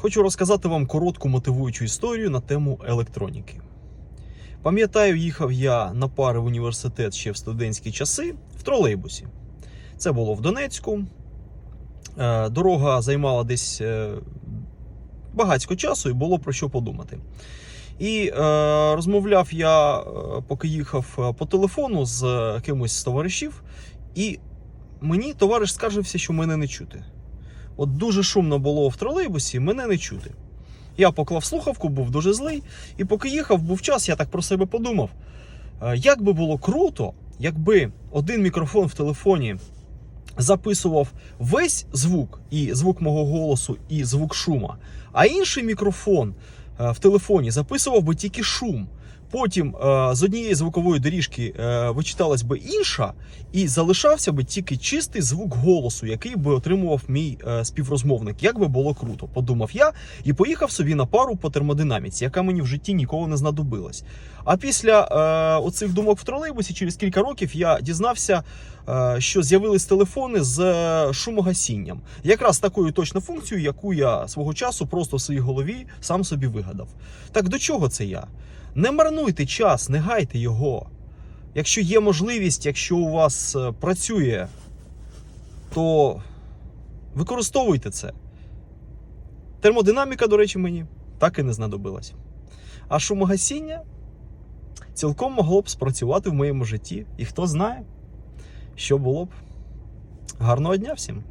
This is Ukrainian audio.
Хочу розказати вам коротку мотивуючу історію на тему електроніки. Пам'ятаю, їхав я на пари в університет ще в студентські часи в тролейбусі. Це було в Донецьку. Е, Дорога займала десь е, багатько часу і було про що подумати. І е, розмовляв я, е, поки їхав по телефону з кимось з товаришів, і мені товариш скаржився, що мене не чути. От дуже шумно було в тролейбусі, мене не чути. Я поклав слухавку, був дуже злий, і поки їхав, був час, я так про себе подумав. е, Як би було круто, якби один мікрофон в телефоні записував весь звук, і звук мого голосу, і звук шума, а інший мікрофон е, в телефоні записував би тільки шум. Потім е, з однієї звукової доріжки е, вичиталась би інша, і залишався би тільки чистий звук голосу, який би отримував мій е, співрозмовник. Як би було круто, подумав я і поїхав собі на пару по термодинаміці, яка мені в житті ніколи не знадобилась. А після е, оцих думок в тролейбусі, через кілька років я дізнався, е, що з'явились телефони з е, шумогасінням. Якраз такою точно функцією, яку я свого часу просто в своїй голові сам собі вигадав. Так до чого це я? Не марнуйте час, не гайте його. Якщо є можливість, якщо у вас е, працює, то використовуйте це. Термодинаміка, до речі, мені так і не знадобилась. А шумогасіння цілком могло б спрацювати в моєму житті. І хто знає, що було б. Гарного дня всім!